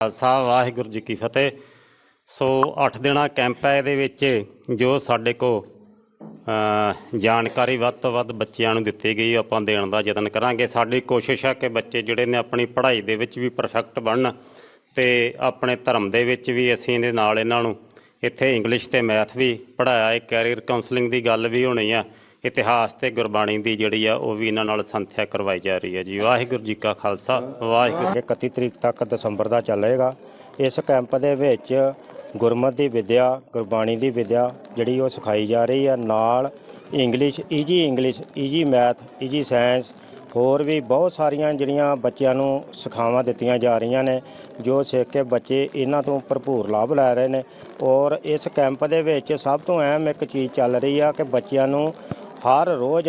ਖਾਲਸਾ, ਵਾਹਿਗੁਰੂ ਜੀ ਕੀ ਫਤਿਹ। ਸੋ 8 ਦਿਨਾਂ ਕੈਂਪ ਹੈ ਇਹਦੇ ਵਿੱਚ, ਜੋ ਸਾਡੇ ਕੋ ਜਾਣਕਾਰੀ ਵੱਧ ਤੋਂ ਵੱਧ ਬੱਚਿਆਂ ਨੂੰ ਦਿੱਤੀ ਗਈ, ਆਪਾਂ ਦੇਣ ਦਾ ਯਤਨ ਕਰਾਂਗੇ। ਸਾਡੀ ਕੋਸ਼ਿਸ਼ ਹੈ ਕਿ ਬੱਚੇ ਜਿਹੜੇ ਨੇ ਆਪਣੀ ਪੜ੍ਹਾਈ ਦੇ ਵਿੱਚ ਵੀ ਪਰਫੈਕਟ ਬਣਨ ਤੇ ਆਪਣੇ ਧਰਮ ਦੇ ਵਿੱਚ ਵੀ ਅਸੀਂ ਇਹਦੇ ਨਾਲ ਇਹਨਾਂ ਨੂੰ ਇੱਥੇ ਇੰਗਲਿਸ਼ ਤੇ ਮੈਥ ਵੀ ਪੜਾਇਆ ਹੈ ਕੈਰੀਅਰ ਕਾਉਂਸਲਿੰਗ ਦੀ ਗੱਲ ਵੀ ਹੋਣੀ ਆ। ਇਤਿਹਾਸ ਤੇ ਗੁਰਬਾਣੀ ਦੀ ਜਿਹੜੀ ਆ, ਉਹ ਵੀ ਇਹਨਾਂ ਨਾਲ ਸੰਥਿਆ ਕਰਵਾਈ ਜਾ ਰਹੀ ਹੈ ਜੀ। ਵਾਹਿਗੁਰੂ ਜੀ ਕਾ ਖਾਲਸਾ, ਵਾਹਿਗੁਰੂ ਇਹ 31 ਤਰੀਕ ਤੱਕ ਦਸੰਬਰ ਦਾ ਚੱਲੇਗਾ। ਇਸ ਕੈਂਪ ਦੇ ਵਿੱਚ ਗੁਰਮਤ ਦੀ ਵਿਦਿਆ, ਗੁਰਬਾਣੀ ਦੀ ਵਿਦਿਆ ਜਿਹੜੀ ਉਹ ਸਿਖਾਈ ਜਾ ਰਹੀ ਹੈ। ਨਾਲ English easy English easy math easy science ਹੋਰ ਵੀ ਬਹੁਤ ਸਾਰੀਆਂ ਜਿਹੜੀਆਂ ਬੱਚਿਆਂ ਨੂੰ ਸਿਖਾਵਾਂ ਦਿੱਤੀਆਂ ਜਾ ਰਹੀਆਂ ਨੇ, ਜੋ ਸਿੱਖ ਕੇ ਬੱਚੇ ਇਹਨਾਂ ਤੋਂ ਭਰਪੂਰ ਲਾਭ ਲੈ ਰਹੇ ਨੇ। ਔਰ ਇਸ ਕੈਂਪ ਦੇ ਵਿੱਚ ਸਭ ਤੋਂ ਅਹਿਮ ਇੱਕ ਚੀਜ਼ ਚੱਲ ਰਹੀ ਆ ਕਿ ਬੱਚਿਆਂ ਨੂੰ ਹਰ ਰੋਜ਼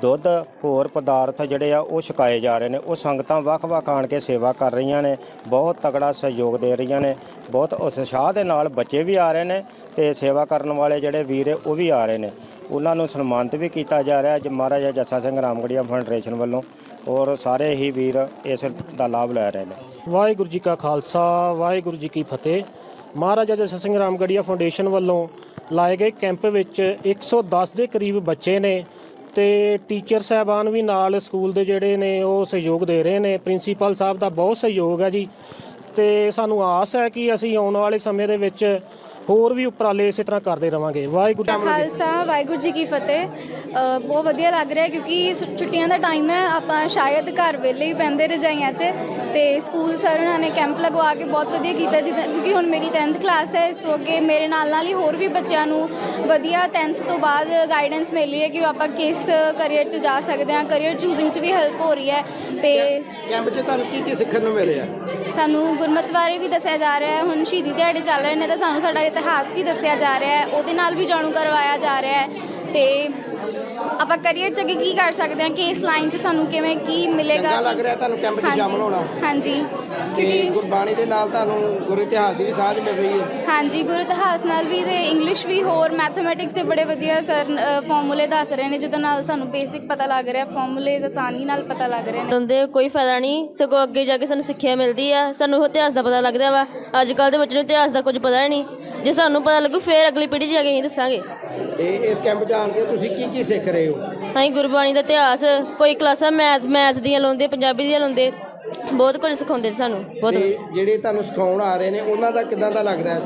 ਦੁੱਧ, ਹੋਰ ਪਦਾਰਥ ਜਿਹੜੇ ਆ ਉਹ ਛਕਾਏ ਜਾ ਰਹੇ ਨੇ। ਉਹ ਸੰਗਤਾਂ ਵੱਖ-ਵੱਖ ਆਣ ਕੇ ਸੇਵਾ ਕਰ ਰਹੀਆਂ ਨੇ, ਬਹੁਤ ਤਕੜਾ ਸਹਿਯੋਗ ਦੇ ਰਹੀਆਂ ਨੇ, ਬਹੁਤ ਉਤਸ਼ਾਹ ਦੇ ਨਾਲ ਬੱਚੇ ਵੀ ਆ ਰਹੇ ਨੇ ਤੇ ਸੇਵਾ ਕਰਨ ਵਾਲੇ ਜਿਹੜੇ ਵੀਰ ਉਹ ਵੀ ਆ ਰਹੇ ਨੇ। ਉਹਨਾਂ ਨੂੰ ਸਨਮਾਨਿਤ ਵੀ ਕੀਤਾ ਜਾ ਰਿਹਾ ਅੱਜ ਮਹਾਰਾਜਾ ਜੱਸਾ ਸਿੰਘ ਰਾਮਗੜੀਆ ਫਾਊਂਡੇਸ਼ਨ ਵੱਲੋਂ ਔਰ ਸਾਰੇ ਹੀ ਵੀਰ ਇਸ ਦਾ ਲਾਭ ਲੈ ਰਹੇ ਨੇ। ਵਾਹਿਗੁਰੂ ਜੀ ਕਾ ਖਾਲਸਾ, ਵਾਹਿਗੁਰੂ ਜੀ ਕੀ ਫਤਿਹ। ਮਹਾਰਾਜਾ ਜਸਾ ਸਿੰਘ ਰਾਮਗੜੀਆ ਫਾਊਂਡੇਸ਼ਨ ਵੱਲੋਂ ਲਾਏ ਗਏ ਕੈਂਪ ਵਿੱਚ 110 ਦੇ ਕਰੀਬ ਬੱਚੇ ਨੇ ਤੇ ਟੀਚਰ ਸਹਿਬਾਨ ਵੀ ਨਾਲ ਸਕੂਲ ਦੇ ਜਿਹੜੇ ਨੇ ਉਹ ਸਹਿਯੋਗ ਦੇ ਰਹੇ ਨੇ। ਪ੍ਰਿੰਸੀਪਲ ਸਾਹਿਬ ਦਾ ਬਹੁਤ ਸਹਿਯੋਗ ਹੈ ਜੀ। ਤੇ ਸਾਨੂੰ ਆਸ ਹੈ ਕਿ ਅਸੀਂ ਆਉਣ ਵਾਲੇ ਸਮੇਂ ਦੇ ਵਿੱਚ ਹੋਰ ਵੀ ਉਪਰਾਲੇ ਇਸੇ ਤਰ੍ਹਾਂ ਕਰਦੇ ਰਵਾਂਗੇ। ਵਾਹਿਗੁਰੂ ਜੀ ਖਾਲਸਾ। ਵਾਹਿਗੁਰੂ ਜੀ ਕੀ ਫਤਿਹ। ਅ, ਬਹੁਤ ਵਧੀਆ ਲੱਗ ਰਿਹਾ ਕਿਉਂਕਿ ਸ- ਛੁੱਟੀਆਂ ਦਾ ਟਾਈਮ ਹੈ ਆਪਾਂ ਸ਼ਾਇਦ ਘਰ ਵੇਲੇ ਹੀ ਪੈਂਦੇ ਰਜਾਈਆਂ 'ਚ ਤੇ ਸਕੂਲ ਸਰ ਉਹਨਾਂ ਨੇ ਕੈਂਪ ਲਗਵਾ ਕੇ ਬਹੁਤ ਵਧੀਆ ਕੀਤਾ ਜਿੱਦਾਂ ਕਿਉਂਕਿ ਹੁਣ ਮੇਰੀ 10th ਕਲਾਸ ਹੈ ਇਸ ਤੋਂ ਅੱਗੇ ਮੇਰੇ ਨਾਲ ਨਾਲ ਹੀ ਹੋਰ ਵੀ ਬੱਚਿਆਂ ਨੂੰ ਵਧੀਆ 10th ਤੋਂ ਬਾਅਦ ਗਾਈਡੈਂਸ ਮਿਲ ਰਹੀ ਹੈ ਕਿ ਆਪਾਂ ਕਿਸ ਕਰੀਅਰ 'ਚ ਜਾ ਸਕਦੇ ਹਾਂ ਕਰੀਅਰ ਚੂਜ਼ਿੰਗ 'ਚ ਵੀ ਹੈਲਪ ਹੋ ਰਹੀ ਹੈ ਤੇ ਕੈਂਪ 'ਚ ਤੁਹਾਨੂੰ ਕੀ ਕੀ ਸਿੱਖਣ ਨੂੰ ਮਿਲਿਆ? ਸਾਨੂੰ ਗੁਰਮਤਿ ਬਾਰੇ ਵੀ ਦੱਸਿਆ ਜਾ ਰਿਹਾ ਹੈ ਹੁਣ ਸ਼ਹੀਦੀ ਦਿਹਾੜੇ ਚੱਲ ਰਹੇ ਨੇ ਤਾਂ ਸਾਨੂੰ ਸਾਡਾ ਇਤਿਹਾਸ ਵੀ ਦੱਸਿਆ ਜਾ ਰਿਹਾ ਹੈ, ਉਹਦੇ ਨਾਲ ਵੀ ਜਾਣੂ ਕਰਵਾਇਆ ਜਾ ਰਿਹਾ ਹੈ ਤੇ ਆਪਾਂ ਕਰੀਅਰ ਚ ਅੱਗੇ ਕੀ ਕਰ ਸਕਦੇ ਹਾਂ? ਕਿ ਇਸ ਲਾਈਨ 'ਚ ਸਾਨੂੰ ਕਿਵੇਂ ਕੀ ਮਿਲੇਗਾ? ਚੰਗਾ ਲੱਗ ਰਿਹਾ ਤੁਹਾਨੂੰ ਕੈਂਪ 'ਚ ਹਾਂਜੀ, ਸ਼ਾਮਲ ਹੋਣਾ। ਹਾਂਜੀ। ਕਿ ਕਿਉਂਕਿ ਗੁਰਬਾਣੀ ਦੇ ਨਾਲ ਤੁਹਾਨੂੰ ਗੁਰ ਇਤਿਹਾਸ ਦੀ ਵੀ ਸਾਂਝ ਮਿਲ ਰਹੀ ਹੈ। ਹਾਂਜੀ ਗੁਰੂ ਇਤਿਹਾਸ ਨਾਲ ਵੀ ਤੇ ਇੰਗਲਿਸ਼ ਵੀ ਹੋਰ ਮੈਥਮੈਟਿਕਸ ਦੇ ਬੜੇ ਵਧੀਆ ਸਰ ਫਾਰਮੂਲੇ ਦੱਸ ਰਹੇ ਨੇ ਜਿਹਦੇ ਨਾਲ ਸਾਨੂੰ ਬੇਸਿਕ ਪਤਾ ਲੱਗ ਰਿਹਾ ਫਾਰਮੂਲੇਜ਼ ਆਸਾਨੀ ਨਾਲ ਪਤਾ ਲੱਗ ਰਹੇ ਨੇ। ਹੁੰਦੇ ਕੋਈ ਫਾਇਦਾ ਨਹੀਂ ਸਗੋਂ ਅੱਗੇ ਜਾ ਕੇ ਸਾਨੂੰ ਸਿੱਖਿਆ ਮਿਲਦੀ ਆ ਸਾਨੂੰ ਉਹ ਇਤਿਹਾਸ ਦਾ ਪਤਾ ਲੱਗਦਾ ਵਾ। ਅੱਜ ਕੱਲ ਦੇ ਬੱਚੇ ਨੂੰ ਇਤਿਹਾਸ ਦਾ ਕੁਝ ਪਤਾ ਹੀ ਨਹੀਂ। ਜੇ ਸਾਨੂੰ ਪਤਾ ਲੱਗੂ ਫੇਰ ਅਗਲੀ ਪੀੜ੍ਹੀ 'ਚ ਜਾ ਕੇ ਅਸੀਂ ਦੱਸਾਂਗੇ। ਤੇ ਇਸ ਕੈਂਪ 'ਚ ਆਣ ਕੇ ਤੁਸੀਂ ਕੀ ਕੀ ਸਿੱਖ ਰਹੇ ਹੋ? ਅਸੀਂ ਗੁਰਬਾਣੀ ਦਾ ਇਤਿਹਾਸ, ਕੋਈ ਕਲਾਸਾਂ ਮੈਥ ਮੈਥ ਦੀਆਂ ਲਾਉਂਦੇ, ਪੰਜਾਬੀ ਦੀਆਂ ਲਾਉਂਦੇ, ਬਹੁਤ ਕੁਝ ਸਿਖਾਉਂਦੇ ਨੇ ਸਾਨੂੰ, ਬਹੁਤ ਤੇ ਜਿਹੜੇ ਤੁਹਾਨੂੰ ਸਿਖਾਉਣ ਆ ਰਹੇ ਨੇ, ਉਹਨਾਂ ਦਾ ਕਿਦਾਂ ਦਾ ਲੱਗਦਾ ਹੈ?